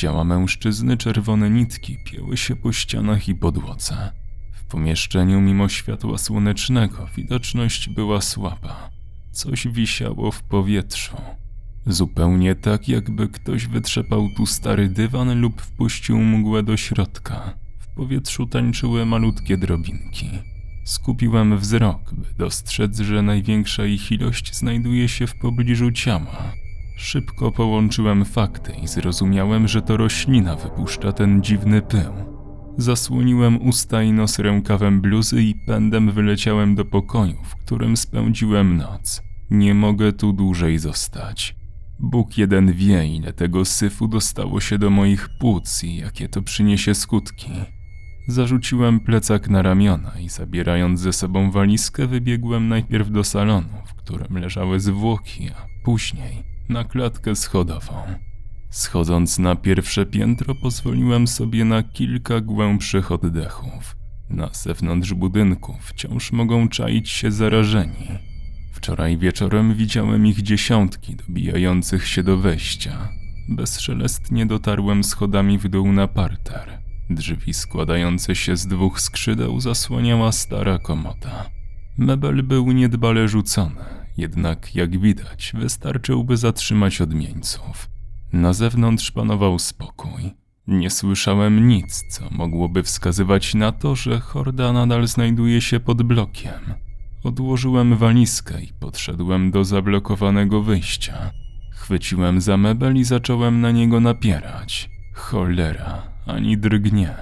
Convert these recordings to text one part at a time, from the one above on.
ciała mężczyzny czerwone nitki pięły się po ścianach i podłodze. W pomieszczeniu mimo światła słonecznego widoczność była słaba. Coś wisiało w powietrzu. Zupełnie tak, jakby ktoś wytrzepał tu stary dywan lub wpuścił mgłę do środka. W powietrzu tańczyły malutkie drobinki. Skupiłem wzrok, by dostrzec, że największa ich ilość znajduje się w pobliżu ciała. Szybko połączyłem fakty i zrozumiałem, że to roślina wypuszcza ten dziwny pył. Zasłoniłem usta i nos rękawem bluzy i pędem wyleciałem do pokoju, w którym spędziłem noc. Nie mogę tu dłużej zostać. Bóg jeden wie, ile tego syfu dostało się do moich płuc i jakie to przyniesie skutki. Zarzuciłem plecak na ramiona i zabierając ze sobą walizkę, wybiegłem najpierw do salonu, w którym leżały zwłoki, a później na klatkę schodową. Schodząc na pierwsze piętro, pozwoliłem sobie na kilka głębszych oddechów. Na zewnątrz budynku wciąż mogą czaić się zarażeni. Wczoraj wieczorem widziałem ich dziesiątki dobijających się do wejścia. Bezszelestnie dotarłem schodami w dół na parter. Drzwi składające się z dwóch skrzydeł zasłaniała stara komoda. Mebel był niedbale rzucony, jednak jak widać wystarczyłby zatrzymać odmieńców. Na zewnątrz panował spokój. Nie słyszałem nic, co mogłoby wskazywać na to, że horda nadal znajduje się pod blokiem. Odłożyłem walizkę i podszedłem do zablokowanego wyjścia. Chwyciłem za mebel i zacząłem na niego napierać. Cholera, ani drgnie.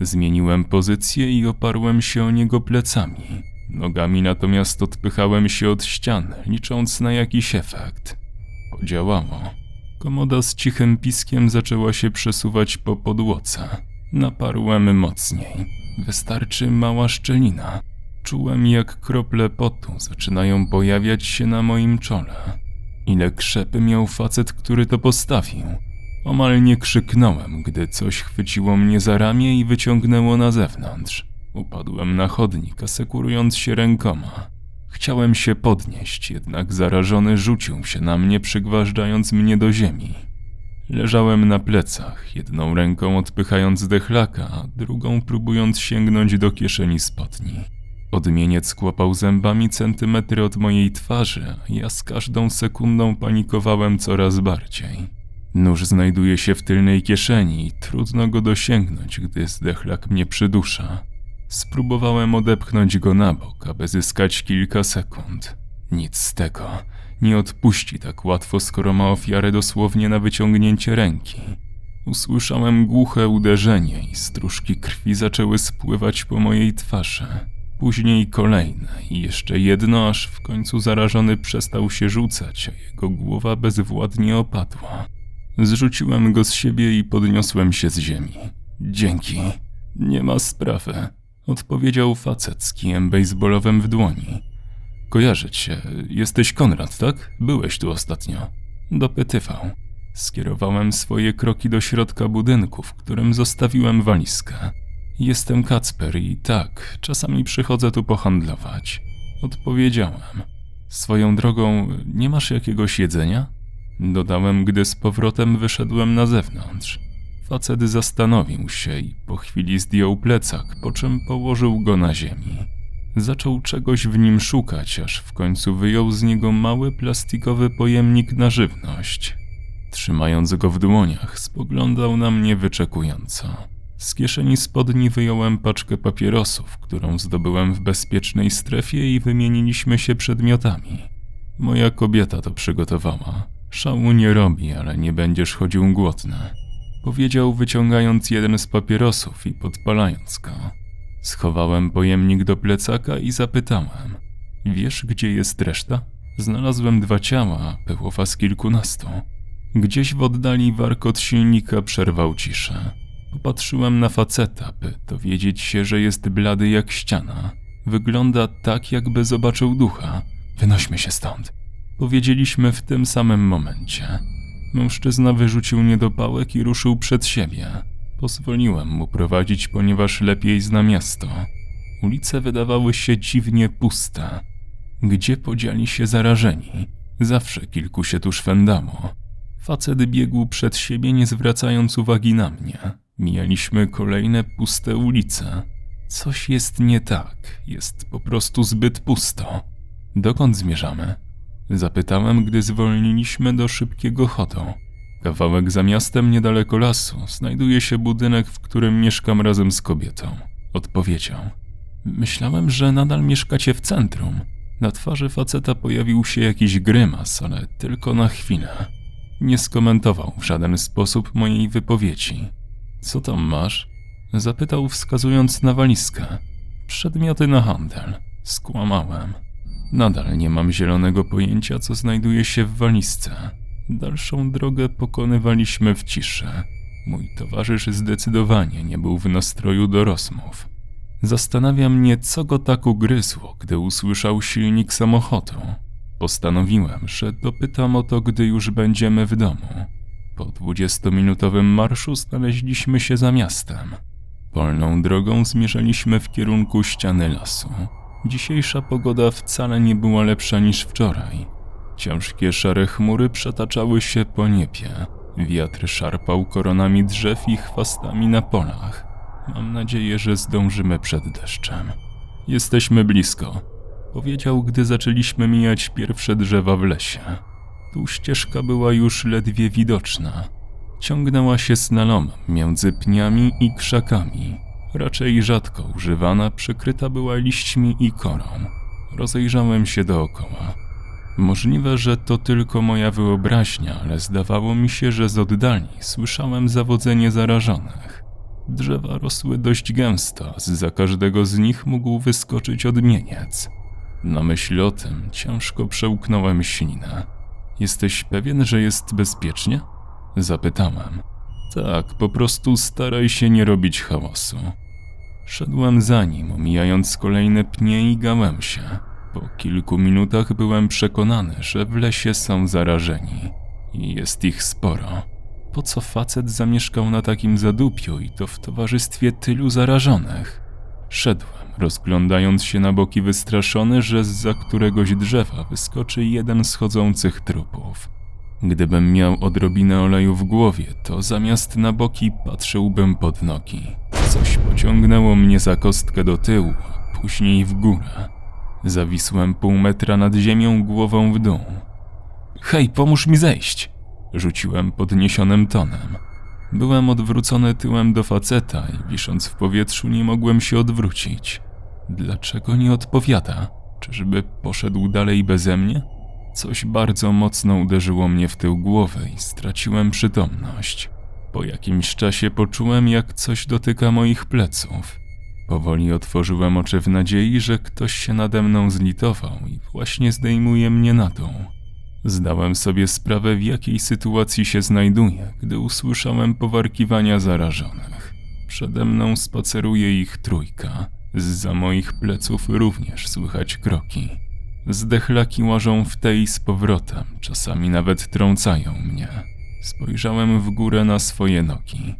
Zmieniłem pozycję i oparłem się o niego plecami. Nogami natomiast odpychałem się od ścian, licząc na jakiś efekt. Podziałało. Komoda z cichym piskiem zaczęła się przesuwać po podłodze. Naparłem mocniej. Wystarczy mała szczelina. Czułem, jak krople potu zaczynają pojawiać się na moim czole. Ile krzepy miał facet, który to postawił. Omal nie krzyknąłem, gdy coś chwyciło mnie za ramię i wyciągnęło na zewnątrz. Upadłem na chodnik, asekurując się rękoma. Chciałem się podnieść, jednak zarażony rzucił się na mnie, przygważdżając mnie do ziemi. Leżałem na plecach, jedną ręką odpychając dechlaka, a drugą próbując sięgnąć do kieszeni spodni. Odmieniec kłapał zębami centymetry od mojej twarzy, a ja z każdą sekundą panikowałem coraz bardziej. Nóż znajduje się w tylnej kieszeni i trudno go dosięgnąć, gdy zdechlak mnie przydusza. Spróbowałem odepchnąć go na bok, aby zyskać kilka sekund. Nic z tego. Nie odpuści tak łatwo, skoro ma ofiarę dosłownie na wyciągnięcie ręki. Usłyszałem głuche uderzenie i stróżki krwi zaczęły spływać po mojej twarzy. Później kolejne i jeszcze jedno, aż w końcu zarażony przestał się rzucać, a jego głowa bezwładnie opadła. Zrzuciłem go z siebie i podniosłem się z ziemi. Dzięki. Nie ma sprawy, odpowiedział facet z kijem bejsbolowym w dłoni. Kojarzę cię. Jesteś Konrad, tak? Byłeś tu ostatnio. Dopytywał. Skierowałem swoje kroki do środka budynku, w którym zostawiłem walizkę. Jestem Kacper i tak, czasami przychodzę tu pohandlować. Odpowiedziałem. Swoją drogą, nie masz jakiegoś jedzenia? Dodałem, gdy z powrotem wyszedłem na zewnątrz. Facet zastanowił się i po chwili zdjął plecak, po czym położył go na ziemi. Zaczął czegoś w nim szukać, aż w końcu wyjął z niego mały plastikowy pojemnik na żywność. Trzymając go w dłoniach, spoglądał na mnie wyczekująco. Z kieszeni spodni wyjąłem paczkę papierosów, którą zdobyłem w bezpiecznej strefie i wymieniliśmy się przedmiotami. Moja kobieta to przygotowała. Szału nie robi, ale nie będziesz chodził głodny. Powiedział, wyciągając jeden z papierosów i podpalając go. Schowałem pojemnik do plecaka i zapytałem: Wiesz, gdzie jest reszta? Znalazłem dwa ciała, było was kilkunastu. Gdzieś w oddali warkot silnika przerwał ciszę. Popatrzyłem na faceta, by dowiedzieć się, że jest blady jak ściana. Wygląda tak, jakby zobaczył ducha. Wynośmy się stąd. Powiedzieliśmy w tym samym momencie. Mężczyzna wyrzucił niedopałek i ruszył przed siebie. Pozwoliłem mu prowadzić, ponieważ lepiej zna miasto. Ulice wydawały się dziwnie puste. Gdzie podzieli się zarażeni? Zawsze kilku się tu szwędało. Facet biegł przed siebie, nie zwracając uwagi na mnie. Mijaliśmy kolejne puste ulice. Coś jest nie tak, jest po prostu zbyt pusto. Dokąd zmierzamy? Zapytałem, gdy zwolniliśmy do szybkiego chodu. Kawałek za miastem, niedaleko lasu, znajduje się budynek, w którym mieszkam razem z kobietą. Odpowiedział. Myślałem, że nadal mieszkacie w centrum. Na twarzy faceta pojawił się jakiś grymas, ale tylko na chwilę. Nie skomentował w żaden sposób mojej wypowiedzi. Co tam masz? Zapytał, wskazując na walizkę. Przedmioty na handel. Skłamałem. Nadal nie mam zielonego pojęcia, co znajduje się w walizce. Dalszą drogę pokonywaliśmy w ciszy. Mój towarzysz zdecydowanie nie był w nastroju do rozmów. Zastanawia mnie, co go tak ugryzło, gdy usłyszał silnik samochodu. Postanowiłem, że dopytam o to, gdy już będziemy w domu. Po dwudziestominutowym marszu znaleźliśmy się za miastem. Polną drogą zmierzaliśmy w kierunku ściany lasu. Dzisiejsza pogoda wcale nie była lepsza niż wczoraj. Ciężkie szare chmury przetaczały się po niebie. Wiatr szarpał koronami drzew i chwastami na polach. Mam nadzieję, że zdążymy przed deszczem. Jesteśmy blisko, powiedział, gdy zaczęliśmy mijać pierwsze drzewa w lesie. Tu ścieżka była już ledwie widoczna. Ciągnęła się slalomem między pniami i krzakami. Raczej rzadko używana, przykryta była liśćmi i korą. Rozejrzałem się dookoła. Możliwe, że to tylko moja wyobraźnia, ale zdawało mi się, że z oddali słyszałem zawodzenie zarażonych. Drzewa rosły dość gęsto, za każdego z nich mógł wyskoczyć odmieniec. Na myśl o tym ciężko przełknąłem ślinę. Jesteś pewien, że jest bezpiecznie? Zapytałem. Tak, po prostu staraj się nie robić hałasu. Szedłem za nim, omijając kolejne pnie i gałęzie. Po kilku minutach byłem przekonany, że w lesie są zarażeni. I jest ich sporo. Po co facet zamieszkał na takim zadupiu i to w towarzystwie tylu zarażonych? Szedłem, rozglądając się na boki wystraszony, że za któregoś drzewa wyskoczy jeden z chodzących trupów. Gdybym miał odrobinę oleju w głowie, to zamiast na boki patrzyłbym pod nogi. Coś pociągnęło mnie za kostkę do tyłu, później w górę. Zawisłem pół metra nad ziemią, głową w dół. Hej, pomóż mi zejść! Rzuciłem podniesionym tonem. Byłem odwrócony tyłem do faceta i wisząc w powietrzu nie mogłem się odwrócić. Dlaczego nie odpowiada? Czyżby poszedł dalej beze mnie? Coś bardzo mocno uderzyło mnie w tył głowy i straciłem przytomność. Po jakimś czasie poczułem, jak coś dotyka moich pleców. Powoli otworzyłem oczy w nadziei, że ktoś się nade mną zlitował i właśnie zdejmuje mnie na dół. Zdałem sobie sprawę, w jakiej sytuacji się znajduję, gdy usłyszałem powarkiwania zarażonych. Przede mną spaceruje ich trójka. Zza moich pleców również słychać kroki. Zdechlaki łażą w tej z powrotem, czasami nawet trącają mnie. Spojrzałem w górę na swoje nogi.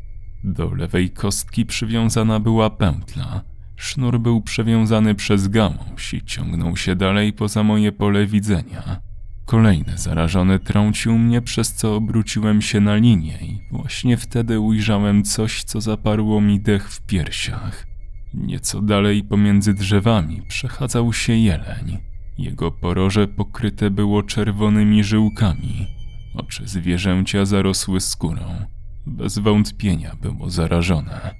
Do lewej kostki przywiązana była pętla. Sznur był przewiązany przez gałąź i ciągnął się dalej poza moje pole widzenia. Kolejny zarażony trącił mnie, przez co obróciłem się na linię i właśnie wtedy ujrzałem coś, co zaparło mi dech w piersiach. Nieco dalej pomiędzy drzewami przechadzał się jeleń. Jego poroże pokryte było czerwonymi żyłkami. Oczy zwierzęcia zarosły skórą. Bez wątpienia było zarażone.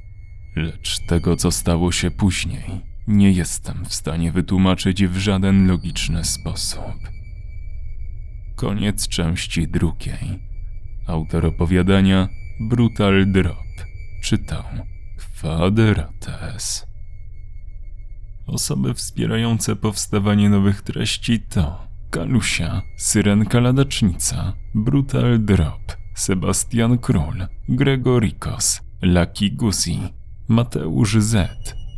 Lecz tego, co stało się później, nie jestem w stanie wytłumaczyć w żaden logiczny sposób. Koniec części drugiej. Autor opowiadania Brutal Drop. Czytał Kwadrates. Osoby wspierające powstawanie nowych treści to Kalusia, Syrenka Ladacznica, Brutal Drop, Sebastian Król, Gregorikos, Lucky Guzi, Mateusz Z,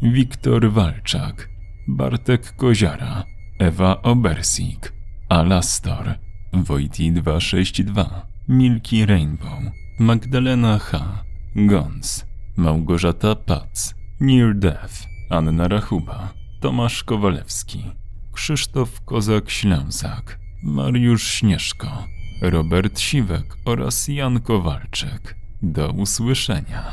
Wiktor Walczak, Bartek Koziara, Ewa Obersik, Alastor, Wojti 262, Milki Rainbow, Magdalena H, Gons, Małgorzata Pac, Near Death, Anna Rachuba, Tomasz Kowalewski, Krzysztof Kozak-Ślęzak, Mariusz Śnieżko, Robert Siwek oraz Jan Kowalczyk. Do usłyszenia.